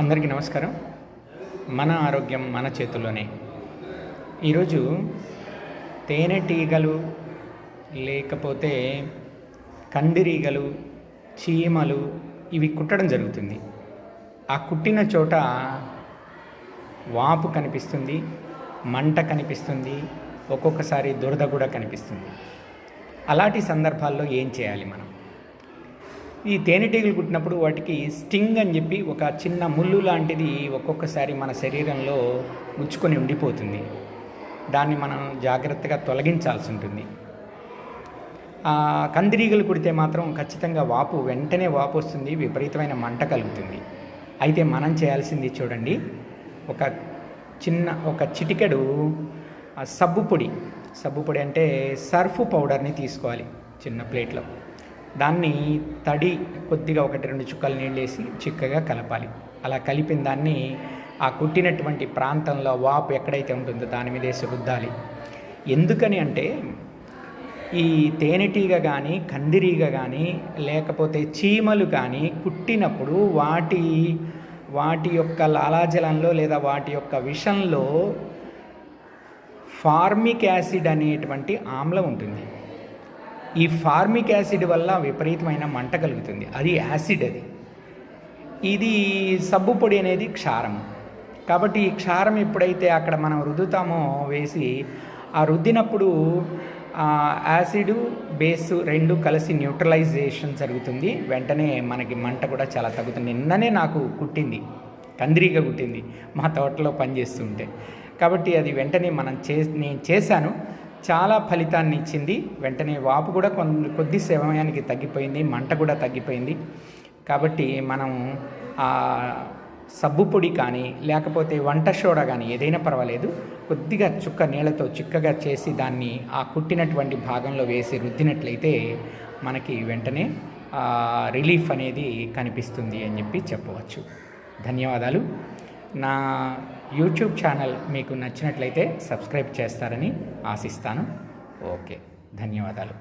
అందరికీ నమస్కారం. మన ఆరోగ్యం మన చేతుల్లోనే. ఈరోజు తేనెటీగలు లేకపోతే కందిరీగలు చీమలు ఇవి కుట్టడం జరుగుతుంది. ఆ కుట్టిన చోట వాపు కనిపిస్తుంది మంట కనిపిస్తుంది ఒక్కొక్కసారి దురద కూడా కనిపిస్తుంది. అలాంటి సందర్భాల్లో ఏం చేయాలి మనం? ఈ తేనెటీగలు కుట్టినప్పుడు వాటికి స్టింగ్ అని చెప్పి ఒక చిన్న ముళ్ళు లాంటిది ఒక్కొక్కసారి మన శరీరంలో ముచ్చుకొని ఉండిపోతుంది. దాన్ని మనం జాగ్రత్తగా తొలగించాల్సి ఉంటుంది. కందిరీగలు కుడితే మాత్రం ఖచ్చితంగా వాపు వెంటనే వాపు వస్తుంది విపరీతమైన మంట కలుగుతుంది. అయితే మనం చేయాల్సింది చూడండి. ఒక చిన్న ఒక చిటికెడు సబ్బు పొడి. సబ్బు పొడి అంటే సర్ఫ్ పౌడర్ని తీసుకోవాలి చిన్న ప్లేట్లో. దాన్ని తడి కొద్దిగా ఒకటి రెండు చుక్కలు నీళ్ళేసి చిక్కగా కలపాలి. అలా కలిపిన దాన్ని ఆ కుట్టినటువంటి ప్రాంతంలో వాపు ఎక్కడైతే ఉంటుందో దాని మీద వేసి రుద్దాలి. ఎందుకని అంటే ఈ తేనెటీగ కానీ కందిరీగ కానీ లేకపోతే చీమలు కానీ కుట్టినప్పుడు వాటి వాటి యొక్క లాలాజలంలో లేదా వాటి యొక్క విషంలో ఫార్మిక్ యాసిడ్ అనేటువంటి ఆమ్లం ఉంటుంది. ఈ ఫార్మిక్ యాసిడ్ వల్ల విపరీతమైన మంట కలుగుతుంది. అది యాసిడ్ అది. ఇది సబ్బు పొడి అనేది క్షారం. కాబట్టి ఈ క్షారం ఎప్పుడైతే అక్కడ మనం రుద్దుతామో వేసి ఆ రుద్దినప్పుడు యాసిడ్ బేస్ రెండు కలిసి న్యూట్రలైజేషన్ జరుగుతుంది. వెంటనే మనకి మంట కూడా చాలా తగ్గుతుంది. నిన్ననే నాకు కుట్టింది. కందిరీగా కుట్టింది. మా తోటలో పనిచేస్తుంటే. కాబట్టి అది వెంటనే మనం చే నేను చేశాను. చాలా ఫలితాన్ని ఇచ్చింది. వెంటనే వాపు కూడా కొన్- కొద్ది సమయానికి తగ్గిపోయింది మంట కూడా తగ్గిపోయింది. కాబట్టి మనం ఆ సబ్బు పొడి కానీ లేకపోతే వంట సోడా కానీ ఏదైనా పర్వాలేదు. కొద్దిగా చుక్క నీళ్ళతో చిక్కగా చేసి దాన్ని ఆ కుట్టినటువంటి భాగంలో వేసి రుద్దినట్లయితే మనకి వెంటనే రిలీఫ్ అనేది కనిపిస్తుంది అని చెప్పి చెప్పవచ్చు. ధన్యవాదాలు. నా యూట్యూబ్ ఛానల్ మీకు నచ్చినట్లయితే సబ్స్క్రైబ్ చేస్తారని ఆశిస్తాను. ఓకే ధన్యవాదాలు.